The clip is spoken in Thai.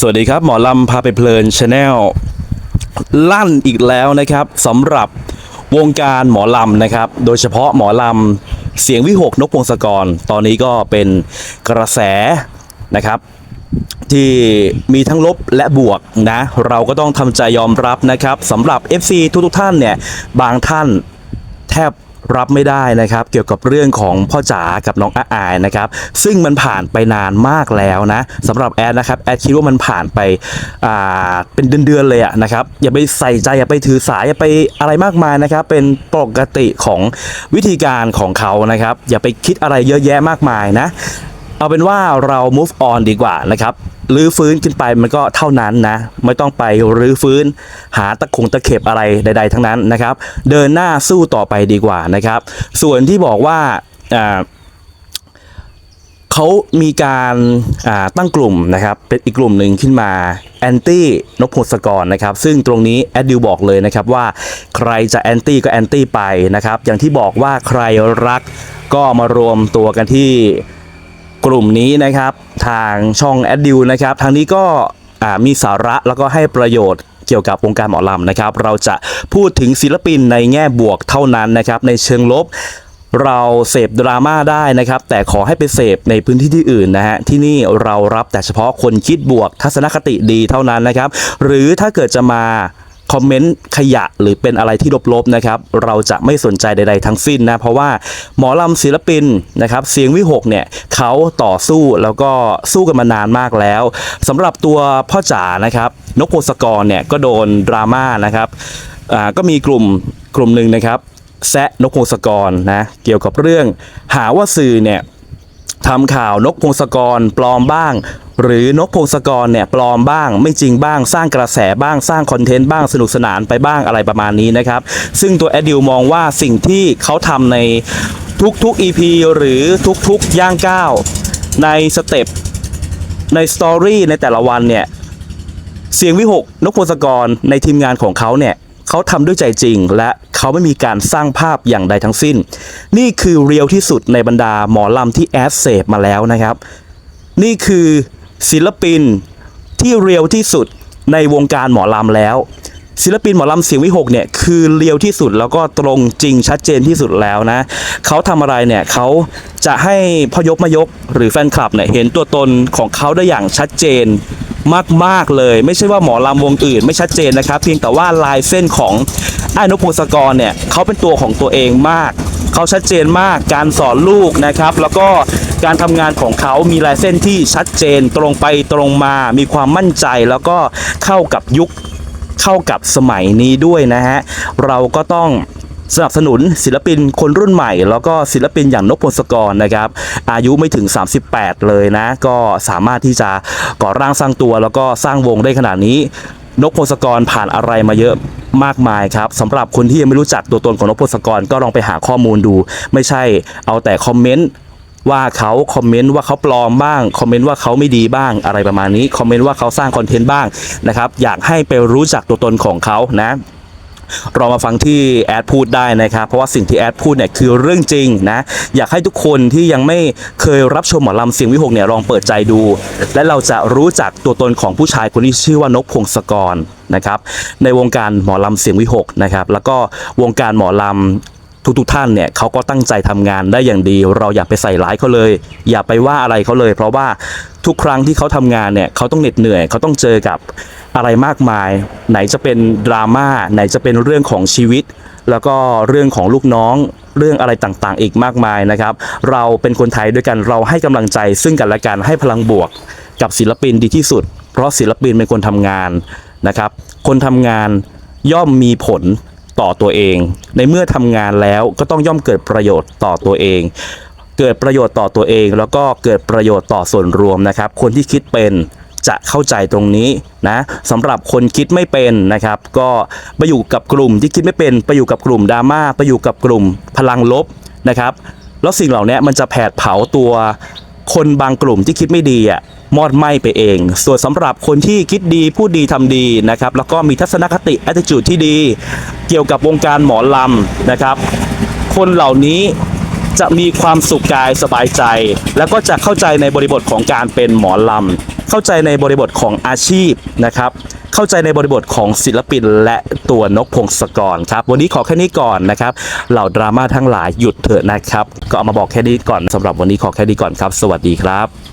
สวัสดีครับ หมอลำพาไปเพลินชาแนลลั่นอีกแล้วนะครับสำหรับวงการหมอลำนะครับ โดยเฉพาะหมอลำเสียงวิหกนกพงศกร ตอนนี้ก็เป็นกระแสนะครับ ที่มีทั้งลบและบวกนะ เราก็ต้องทำใจยอมรับนะครับสำหรับ FC ทุกๆท่านเนี่ย บางท่านแทบ รับไม่ได้นะครับ เกี่ยวกับเรื่องของพ่อจ๋ากับน้องอาอายนะครับ ซึ่งมันผ่านไปนานมากแล้วนะสำหรับแอดนะครับแอดคิดว่ามันผ่านไปอ่าเป็นเดือนๆเลยอะนะครับอย่าไปใส่ใจอย่าไปถือสายอย่าไปอะไรมากมายนะครับ เป็นปกติของวิธีการของเขานะครับ อย่าไปคิดอะไรเยอะแยะมากมายนะ เอาเป็นว่าเรา move on ดีกว่านะครับรื้อฟื้นขึ้นไปมันก็เท่านั้นนะ ไม่ต้องไปรื้อฟื้น หาตะคงตะเข็บอะไรใด ๆ ทั้งนั้นนะครับ เดินหน้าสู้ต่อไปดีกว่านะครับ ส่วนที่บอกว่าเขามีการตั้งกลุ่มนะครับ เป็นอีกกลุ่มหนึ่งขึ้นมาแอนตี้นพพงศกรนะครับ ซึ่งตรงนี้แอดดิวบอกเลยนะครับว่าใครจะแอนตี้ก็แอนตี้ไปนะครับ อย่างที่บอกว่าใครรักก็มารวมตัวกันที่ กลุ่มนี้นะครับ ทางช่องแอดดิวนะครับทางนี้ก็มีสาระแล้วก็ให้ประโยชน์เกี่ยวกับวงการหมอลำนะครับ เราจะพูดถึงศิลปินในแง่บวกเท่านั้นนะครับ ในเชิงลบเราเสพดราม่าได้นะครับ แต่ขอให้ไปเสพในพื้นที่ที่อื่นนะฮะที่นี่เรารับแต่เฉพาะคนคิดบวกทัศนคติดีเท่านั้นนะครับ หรือถ้าเกิดจะมา คอมเมนต์ขยะหรือเป็นอะไรที่ลบๆนะครับ เราจะไม่สนใจใด ๆ ทั้งสิ้นนะ เพราะว่าหมอลำศิลปินนะครับเสียงวิหกเนี่ยเขาต่อสู้แล้วก็สู้กันมานานมากแล้วสำหรับตัวพ่อจ๋านะครับ นกโพสกรเนี่ยก็โดนดราม่านะครับอ่าก็มีกลุ่มกลุ่มหนึ่งนะครับ แซะนกโพงศกรนะเกี่ยวกับเรื่องหาว่าสื่อเนี่ย ทำข่าวนกพงศกรปลอมบ้าง หรือนกพงศกรเนี่ยปลอมบ้าง ไม่จริงบ้าง สร้างกระแสบ้างสร้างคอนเทนต์บ้างสนุกสนานไปบ้างอะไรประมาณนี้นะครับ ซึ่งตัวแอดดิวมองว่าสิ่งที่เขาทำในทุกๆ EP หรือทุกๆ ย่างก้าวในสเต็ปในสตอรี่ในแต่ละวันเนี่ย เสียงวิหกนกพงศกรในทีมงานของเขาเนี่ย เขาทำด้วยใจจริง และเขาไม่มีการสร้างภาพอย่างใดทั้งสิ้น นี่คือเรียลที่สุดในบรรดาหมอลำที่แอดเสพมาแล้วนะครับ นี่คือศิลปินที่เรียลที่สุดในวงการหมอลำแล้ว ศิลปินหมอลำเสียงวิหกเนี่ยคือเรียวที่สุดแล้วก็ตรงจริงชัดเจนที่สุดแล้วนะเขาทำอะไรเนี่ยเขาจะให้พยกมายกหรือแฟนคลับเนี่ยเห็นตัวตนของเขาได้อย่างชัดเจน มากๆเลย ไม่ใช่ว่าหมอลำวงอื่นไม่ชัดเจนนะครับ เพียงแต่ว่าลายเส้นของไอ้นพพงศกรเนี่ยเขาเป็นตัวของตัวเองมากเขาชัดเจนมากการสอนลูกนะครับ แล้วก็การทำงานของเขามีลายเส้นที่ชัดเจนตรงไปตรงมา มีความมั่นใจแล้วก็เข้ากับยุคเข้ากับสมัยนี้ด้วยนะฮะเราก็ต้อง สนับสนุนศิลปินคนรุ่นใหม่ แล้วก็ศิลปินอย่างนพพงศกรนะครับ อายุไม่ถึง 38 เลยนะ ก็สามารถที่จะก่อร่างสร้างตัว แล้วก็สร้างวงได้ขนาดนี้นพพงศกรผ่านอะไรมาเยอะมากมายครับสำหรับคนที่ยังไม่รู้จักตัวตนของนพพงศกรก็ลองไปหาข้อมูลดู ไม่ใช่เอาแต่คอมเมนต์ว่าเขาคอมเมนต์ว่าเขาปลอมบ้างคอมเมนต์ว่าเขาไม่ดีบ้างอะไรประมาณนี้คอมเมนต์ว่าเขาสร้างคอนเทนต์บ้างนะครับอยากให้ไปรู้จักตัวตนของเขานะ เรามาฟังที่แอดพูดได้นะครับ เพราะว่าสิ่งที่แอดพูดเนี่ยคือเรื่องจริงนะ อยากให้ทุกคนที่ยังไม่เคยรับชมหมอลำเสียงวิหกเนี่ยลองเปิดใจดู และเราจะรู้จักตัวตนของผู้ชายคนที่ชื่อว่านกพงศกรนะครับในวงการหมอลำเสียงวิหกนะครับแล้วก็วงการหมอลำ ทุกๆท่านเนี่ยเขาก็ตั้งใจทำงานได้อย่างดี เราอย่าไปใส่ร้ายเขาเลย อย่าไปว่าอะไรเขาเลย เพราะว่าทุกครั้งที่เขาทำงานเนี่ยเขาต้องเหน็ดเหนื่อยเขาต้องเจอกับอะไรมากมาย ไหนจะเป็นดราม่าไหนจะเป็นเรื่องของชีวิต แล้วก็เรื่องของลูกน้องเรื่องอะไรต่างๆ อีกมากมายนะครับ เราเป็นคนไทยด้วยกันเราให้กำลังใจซึ่งกันและกันให้พลังบวกกับศิลปินดีที่สุด เพราะศิลปินเป็นคนทำงานนะครับ คนทำงานย่อมมีผล ต่อตัวเอง ในเมื่อทำงานแล้วก็ต้องย่อมเกิดประโยชน์ต่อตัวเอง เกิดประโยชน์ต่อตัวเอง แล้วก็เกิดประโยชน์ต่อส่วนรวมนะครับ คนที่คิดเป็นจะเข้าใจตรงนี้นะสำหรับคนคิดไม่เป็นนะครับ ก็ไปอยู่กับกลุ่มที่คิดไม่เป็นไปอยู่กับกลุ่มดราม่าไปอยู่กับกลุ่มพลังลบนะครับ แล้วสิ่งเหล่านี้มันจะแผดเผาตัวคนบางกลุ่มที่คิดไม่ดีอะ มอดไหม้ไปเอง ส่วนสำหรับคนที่คิดดีพูดดีทำดีนะครับ แล้วก็มีทัศนคติ attitude ที่ดี เกี่ยวกับวงการหมอลำนะครับ คนเหล่านี้จะมีความสุขกายสบายใจ แล้วก็จะเข้าใจในบริบทของการเป็นหมอลำ เข้าใจในบริบทของอาชีพนะครับ เข้าใจในบริบทของศิลปินและตัวนกพงศกรครับ วันนี้ขอแค่นี้ก่อนนะครับ เหล่าดราม่าทั้งหลายหยุดเถอะนะครับ ก็เอามาบอกแค่นี้ก่อนสำหรับวันนี้ขอแค่นี้ก่อนครับ สวัสดีครับ